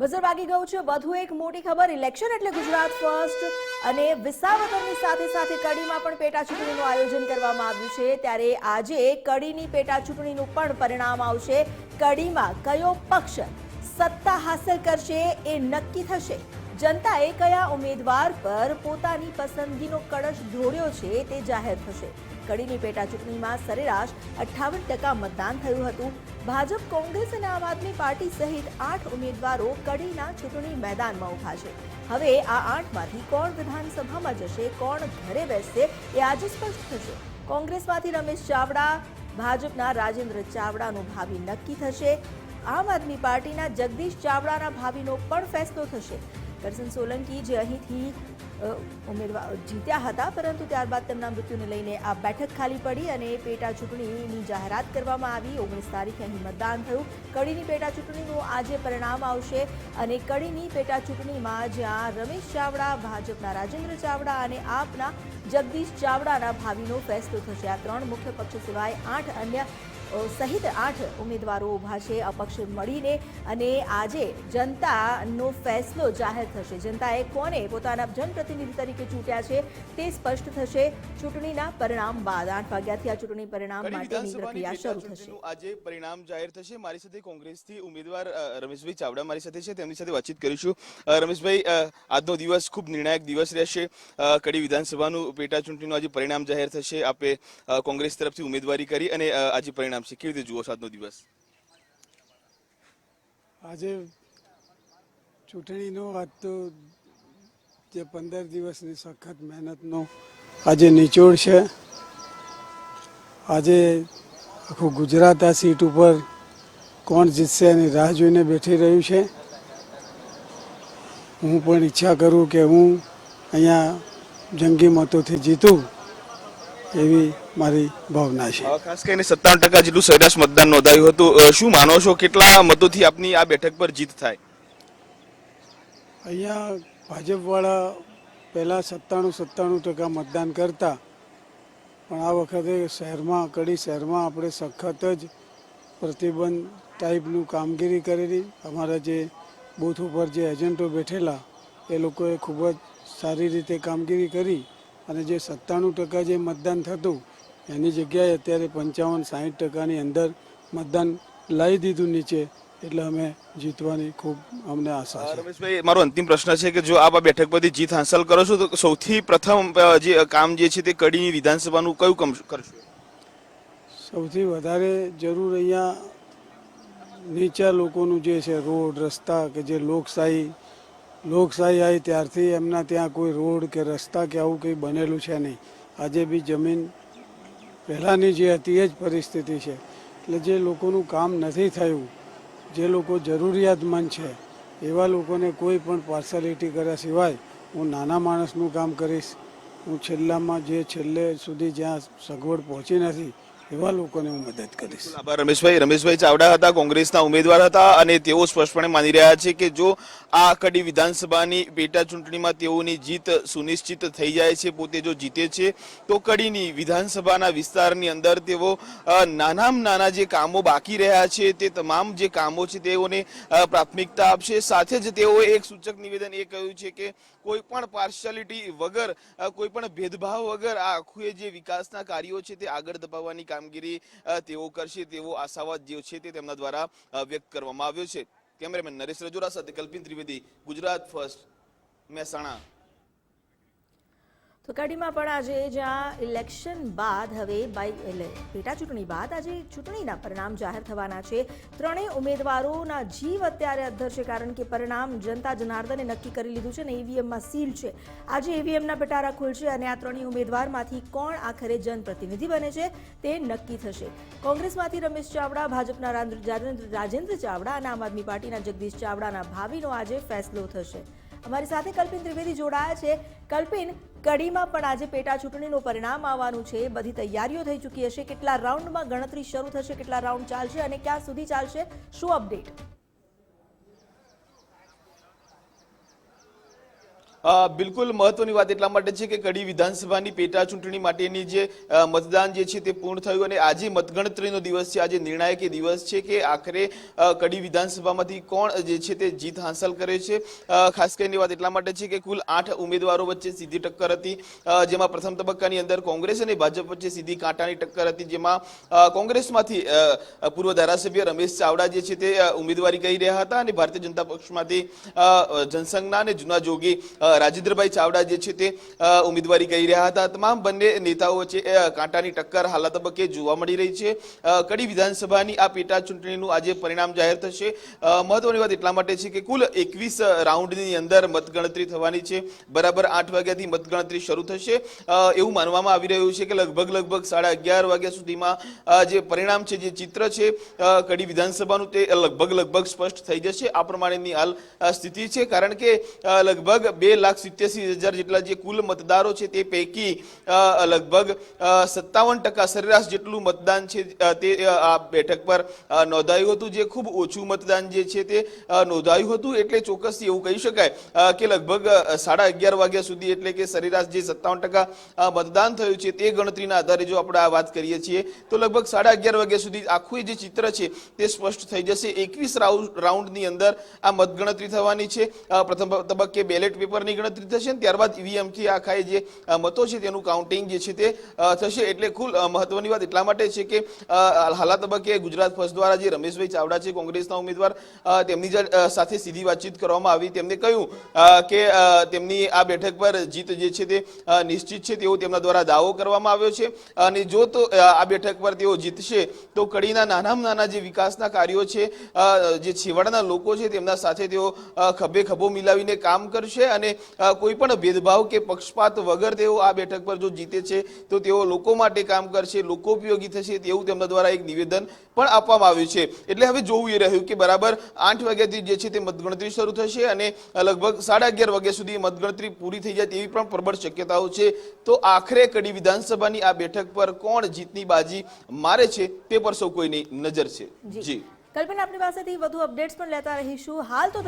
Buzzer વાગી ગયું છે. વધુ એક મોટી ખબર ઇલેક્શન એટલે ગુજરાત ફર્સ્ટ અને વિસાવદરની સાથે સાથે કડીમાં પણ પેટા ચૂંટણીનું આયોજન કરવામાં આવ્યું છે. ત્યારે આજે કડીની પેટા ચૂંટણીનું પણ પરિણામ આવશે. કડીમાં કયો પક્ષ સત્તા હાંસલ કરશે એ નક્કી થશે. જનતાએ કયા ઉમેદવાર પર પોતાની પસંદગીનો કળશ ઢોળ્યો છે તે જાહેર થશે. કડીની પેટા ચૂંટણીમાં સરેરાશ અઠ્ઠાવન ટકા મતદાન થયું હતું. ભાજપ, કોંગ્રેસ અને આમ આદમી પાર્ટી સહિત આઠ ઉમેદવારો કડીના ચૂંટણી મેદાનમાં ઊભા છે. હવે આ આઠમાંથી કોણ વિધાનસભામાં જશે, કોણ ઘરે બેસશે એ આજે સ્પષ્ટ થશે. કોંગ્રેસમાંથી રમેશ ચાવડા, ભાજપના રાજેન્દ્ર ચાવડાનું ભાવિ નક્કી થશે. આમ આદમી પાર્ટીના જગદીશ ચાવડાના ભાવિનો પણ ફેસલો થશે. કરસન સોલંકી જે અહીંથી ઉમેદવાર જીત્યા હતા, પરંતુ ત્યારબાદ તેમના મૃત્યુને લઈને આ બેઠક ખાલી પડી અને પેટા ચૂંટણીની જાહેરાત કરવામાં આવી. ઓગણીસ તારીખે અહીં મતદાન થયું. કડીની પેટા ચૂંટણીનું આજે પરિણામ આવશે અને કડીની પેટા ચૂંટણીમાં જ્યાં રમેશ ચાવડા, ભાજપના રાજેન્દ્ર ચાવડા અને આપના જગદીશ ચાવડાના ભાવિનો ફેસલો થશે. આ ત્રણ મુખ્ય પક્ષ સિવાય આઠ અન્ય સહિત આઠ ઉમેદવારો ઊભા છે અપક્ષ મળીને અને આજે જનતાનો ફેસલો જાહેર થશે. જનતાએ કોને પોતાના જનપ્રતિનિધિ તરીકે ચૂંટ્યા છે તે સ્પષ્ટ થશે. ચૂંટણીના પરિણામ બાદ આઠ વાગ્યાથી આ ચૂંટણી પરિણામ માટેની પ્રક્રિયા શરૂ થશે. આજે પરિણામ જાહેર થશે. મારી સાથે કોંગ્રેસથી ઉમેદવાર રમેશભાઈ ચાવડા મારી સાથે છે. તેમની સાથે વાતચીત કરીશું. રમેશભાઈ આજનો દિવસ ખૂબ નિર્ણાયક દિવસ રહેશે. કડી વિધાનસભાનું પેટા ચૂંટણીનું આજે પરિણામ જાહેર થશે. આપે કોંગ્રેસ તરફથી ઉમેદવારી કરી અને આજે પરિણામ છે, કેવી રીતે જુઓ છો દિવસ? આજે ચૂંટણીનો આજ તો જે પંદર દિવસની સખત મહેનતનો આજે નિચોડ છે. આજે આખું ગુજરાત આ સીટ ઉપર કોણ જીતશે એની રાહ જોઈને બેઠી રહ્યું છે. હું પણ ઈચ્છા કરું કે હું અહીંયા જંગી મતોથી જીતું. એવી મારી ભાવના છે. ખાસ કરીને સત્તાવન ટકા જેટલું સરેરાશ મતદાન નોંધાયું હતું. શું માનો છો કેટલા મતોથી આપની આ બેઠક પર જીત થાય? અહીંયા ભાજપવાળા પહેલાં સત્તાણું સત્તાણું ટકા મતદાન કરતા પણ આ વખતે શહેરમાં કડી શહેરમાં આપણે સખત જ પ્રતિબંધ ટાઈપનું કામગીરી કરેલી. અમારા જે બૂથ ઉપર જે એજન્ટો બેઠેલા એ લોકોએ ખૂબ જ સારી રીતે કામગીરી કરી. અને જે સત્તાણું ટકા જે મતદાન થતું એની જગ્યાએ અત્યારે પંચાવન સાહીઠ ટકાની અંદર મતદાન લાવી દીધું નીચે એટલે અમે જીતવાની ખૂબ અમને આશા છે. રમેશભાઈ મારો અંતિમ પ્રશ્ન છે કે જો આપ આ બેઠક પરથી જીત હાંસલ કરો છો તો સૌથી પ્રથમ જે કામ જે છે તે કડીની વિધાનસભાનું કયું કામ કરશો? સૌથી વધારે જરૂર અહીંયા નીચા લોકોનું જે છે રોડ રસ્તા કે જે લોકશાહી લોકશાહી આવી ત્યારથી એમના ત્યાં કોઈ રોડ કે રસ્તા કે આવું કંઈ બનેલું છે નહીં. આજે બી જમીન પહેલાંની જે હતી એ જ પરિસ્થિતિ છે. એટલે જે લોકોનું કામ નથી થયું, જે લોકો જરૂરિયાતમંદ છે, એવા લોકોને કોઈ પણ પાર્સાલિટી કર્યા સિવાય હું નાના માણસનું કામ કરીશ. હું છેલ્લામાં જે છેલ્લે સુધી જ્યાં સગવડ પહોંચી નથી એવા લોકોને હું મદદ કરીશ. આભાર. રમેશભાઈ રમેશભાઈ ચાવડા હતા, કોંગ્રેસના ઉમેદવાર હતા અને તેઓ સ્પષ્ટપણે માની રહ્યા છે કે જો આ કડી વિધાનસભાની પેટા ચૂંટણીમાં તેઓની જીત સુનિશ્ચિત થઈ જાય છે, પોતે જો જીતે છે, તો કડીની વિધાનસભાના વિસ્તારની અંદર તેઓ નાનામાં નાના જે કામો બાકી રહ્યા છે, તે તમામ જે કામો છે તેઓને પ્રાથમિકતા આપશે. સાથે જ તેઓએ એક સૂચક નિવેદન એ કહ્યું છે કે કોઈ પણ પાર્શિયાલિટી વગર કોઈ પણ ભેદભાવ વગર આ આખું જે વિકાસના કાર્યો છે તે આગળ દબાવવાની કામગીરી તેઓ કરશે તેવો આશાવાદ જે છે તે તેમના દ્વારા વ્યક્ત કરવામાં આવ્યો છે. કેમેરામેન નરેશ રજોરા સાથે કલ્પિન ત્રિવેદી, ગુજરાત ફર્સ્ટ, મહેસાણા. તો પણ આજે જ્યાં ઇલેક્શન બાદ હવે બાય પેટા ચૂંટણી બાદ આજે ચૂંટણીના પરિણામ જાહેર થવાના છે. ત્રણેય ઉમેદવારોના જીવ અત્યારે અધ્ધર છે કારણ કે પરિણામ જનતા જનાર્દને નક્કી કરી લીધું છે ને ઈવીએમમાં સીલ છે. આજે ઈવીએમના પટારા ખુલશે અને આ ત્રણેય ઉમેદવારમાંથી કોણ આખરે જનપ્રતિનિધિ બને છે તે નક્કી થશે. કોંગ્રેસમાંથી રમેશ ચાવડા, ભાજપના રાજેન્દ્ર ચાવડા અને આમ આદમી પાર્ટીના જગદીશ ચાવડાના ભાવિનો આજે ફેસલો થશે. અમારી સાથે કલ્પિન ત્રિવેદી જોડાયા છે. કલ્પિન, કડીમાં પણ આજે પેટા ચૂંટણીનું પરિણામ આવવાનું છે. બધી તૈયારીઓ થઈ ચૂકી હશે. કેટલા રાઉન્ડમાં ગણતરી શરૂ થશે, કેટલા રાઉન્ડ ચાલશે અને ક્યાં સુધી ચાલશે? શું અપડેટ? બિલકુલ મહત્વની વાત એટલા માટે છે કે કડી વિધાનસભાની પેટા ચૂંટણી માટેની જે મતદાન જે છે તે પૂર્ણ થયું અને આજે મતગણતરીનો દિવસ છે. આજે નિર્ણાયક દિવસ છે કે આખરે કડી વિધાનસભામાંથી કોણ જે છે તે જીત હાંસલ કરે છે. ખાસ કરીને વાત એટલા માટે છે કે કુલ આઠ ઉમેદવારો વચ્ચે સીધી ટક્કર હતી. જેમાં પ્રથમ તબક્કાની અંદર કોંગ્રેસ અને ભાજપ વચ્ચે સીધી કાંટાની ટક્કર હતી, જેમાં કોંગ્રેસમાંથી પૂર્વ ધારાસભ્ય રમેશ ચાવડા જે છે તે ઉમેદવારી કરી રહ્યા હતા અને ભારતીય જનતા પક્ષમાંથી જનસંઘના અને જૂના જોગી રાજેન્દ્રભાઈ ચાવડા જે છે તે ઉમેદવારી કરી રહ્યા હતા. તમામ બંને નેતાઓ અ, કાંટાની ટક્કર હાલત તબક્કે જોવા મળી રહી છે. કડી વિધાનસભાની આ પેટા ચૂંટણીનું આજે પરિણામ જાહેર થશે. મહત્વની વાત એટલા માટે છે કે કુલ એકવીસ રાઉન્ડની અંદર મતગણતરી થવાની છે. બરાબર આઠ વાગ્યાથી મતગણતરી શરૂ થશે. એવું માનવામાં આવી રહ્યું છે કે લગભગ લગભગ સાડા અગિયાર વાગ્યા સુધીમાં જે પરિણામ છે જે ચિત્ર છે કડી વિધાનસભાનું તે લગભગ લગભગ સ્પષ્ટ થઈ જશે. આ પ્રમાણેની હાલ સ્થિતિ છે. કારણ કે લગભગ બે લાખ સિત્યાસી હજાર જેટલા જે કુલ મતદારો છે તે પૈકી લગભગ સત્તાવન ટકા સરેરાશ જેટલું મતદાન છે તે આ બેઠક પર નોંધાયું હતું. જે ખૂબ ઓછું મતદાન જે છે તે નોંધાયું હતું. એટલે ચોક્કસથી એવું કહી શકાય કે લગભગ સાડા અગિયાર વાગ્યા સુધી એટલે કે સરેરાશ જે સત્તાવન ટકા મતદાન થયું છે તે ગણતરીના આધારે જો આપણે આ વાત કરીએ છીએ, તો લગભગ સાડા અગિયાર વાગ્યા સુધી આખું જે ચિત્ર છે તે સ્પષ્ટ થઈ જશે. એકવીસ રાઉન્ડની અંદર આ મતગણતરી થવાની છે. પ્રથમ તબક્કે બેલેટ પેપરની ગણતરી થશે ત્યારબાદ ઈવીએમથી આખા જે મતો છે તેનું કાઉન્ટિંગ જે છે તે થશે. એટલે કુલ મહત્વની વાત એટલા માટે છે કે હાલા તબક્કે ગુજરાત ફર્સ્ટ દ્વારા જે રમેશભાઈ ચાવડા છે, કોંગ્રેસના ઉમેદવાર તેમની સાથે સીધી વાતચીત કરવામાં આવી. તેમને કહ્યું કે તેમની આ બેઠક પર જીત જે છે તે નિશ્ચિત છે. તેવો તેમના દ્વારા દાવો કરવામાં આવ્યો છે. અને જો તો આ બેઠક પર તેઓ જીતશે, તો કડીના નાનામાં નાના જે વિકાસના કાર્યો છે જે છેવાડાના લોકો છે, તેમના સાથે તેઓ ખભે ખભો મિલાવીને કામ કરશે અને કોઈ પણ ભેદભાવ કે પક્ષપાત વગર તેઓ આ બેઠક પર જો જીતે છે તો તેઓ લોકો માટે કામ કરશે લોકો ઉપયોગી થશે તેવું તેમના દ્વારા એક નિવેદન પણ આપવામાં આવ્યું છે. એટલે હવે જોવું એ રહ્યું કે બરાબર આઠ વાગ્યાથી જે છે તે મતગણતરી શરૂ થશે અને લગભગ સાડા અગિયાર વાગ્યા સુધી મતગણતરી પૂરી થઈ જાય તેવી પણ પ્રબળ શક્યતાઓ છે. તો આખરે કડી વિધાનસભાની આ બેઠક પર કોણ જીતની બાજી મારે છે તે પર સૌ કોઈની નજર છે. જી. કલ્પના આપણી પાસેથી વધુ અપડેટ્સ પણ લેતા રહીશું. હાલ તો